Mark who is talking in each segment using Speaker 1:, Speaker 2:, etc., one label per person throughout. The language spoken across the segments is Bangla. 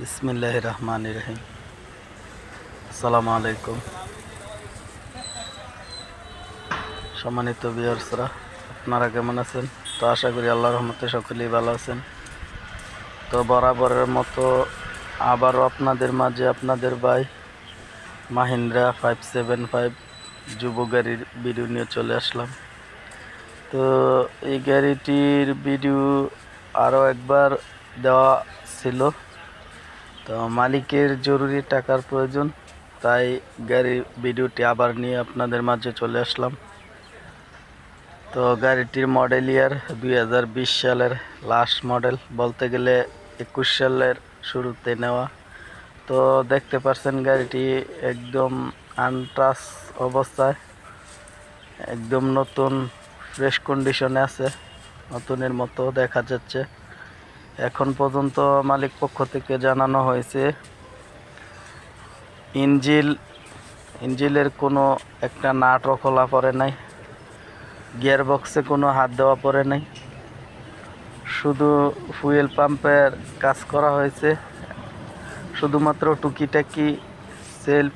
Speaker 1: বিসমিল্লাহ রহমান রহিম আসসালামু আলাইকুম সম্মানিত বিয়ার্সরা আপনারা কেমন আছেন? তো আশা করি আল্লাহ রহমতে সকলেই ভালো আছেন। তো বরাবরের মতো আবারও আপনাদের মাঝে আপনাদের ভাই মাহিন্দ্রা ফাইভ সেভেন ফাইভ যুব গাড়ির ভিডিও নিয়ে চলে আসলাম। তো এই গাড়িটির ভিডিও আরও একবার দেওয়া ছিল। তো মালিকের জরুরি টাকার প্রয়োজন, তাই গাড়ির ভিডিওটি আবার নিয়ে আপনাদের মাঝে চলে আসলাম। তো গাড়িটির মডেল ইয়ার দুই হাজার বিশ সালের লাস্ট মডেল, বলতে গেলে একুশ সালের শুরুতে নেওয়া। তো দেখতে পাচ্ছেন গাড়িটি একদম আনটাস অবস্থায়, একদম নতুন, ফ্রেশ কন্ডিশনে আছে, নতুনের মতো দেখা যাচ্ছে। এখন পর্যন্ত মালিক পক্ষ থেকে জানানো হয়েছে ইঞ্জিল ইঞ্জিলের কোনো একটা নাটও খোলা পড়ে নাই গিয়ার বক্সে কোনো হাত দেওয়া পড়ে নাই। শুধু ফুয়েল পাম্পের কাজ করা হয়েছে, শুধুমাত্র টুকিটাকি সেলফ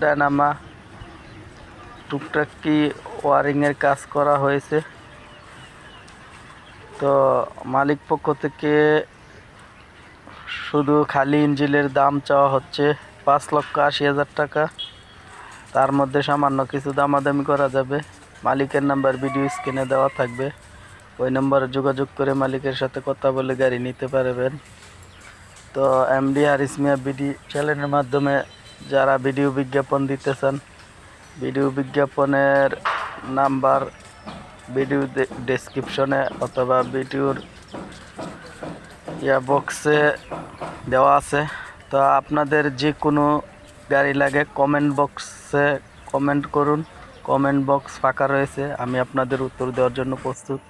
Speaker 1: ডায়নামা, টুকটাকি ওয়ারিংয়ের কাজ করা হয়েছে। তো মালিক পক্ষ থেকে শুধু খালি ইঞ্জিলের দাম চাওয়া হচ্ছে পাঁচ লক্ষ আশি হাজার টাকা। তার মধ্যে সামান্য কিছু দামাদামি করা যাবে। মালিকের নাম্বার ভিডিও স্ক্রিনে দেওয়া থাকবে। ওই নম্বরে যোগাযোগ করে মালিকের সাথে কথা বলে গাড়ি নিতে পারবেন। তো এমডি হারিস মিয়া বিডি চ্যানেলের মাধ্যমে যারা ভিডিও বিজ্ঞাপন দিতে চান ভিডিও বিজ্ঞাপনের নাম্বার ভিডিও ডেসক্রিপশনে অথবা ভিডিওর ইয়া বক্সে দেওয়া আছে। তো আপনাদের যে কোনো গাড়ি লাগে কমেন্ট বক্সে কমেন্ট করুন। কমেন্ট বক্স ফাঁকা রয়েছে। আমি আপনাদের উত্তর দেওয়ার জন্য প্রস্তুত।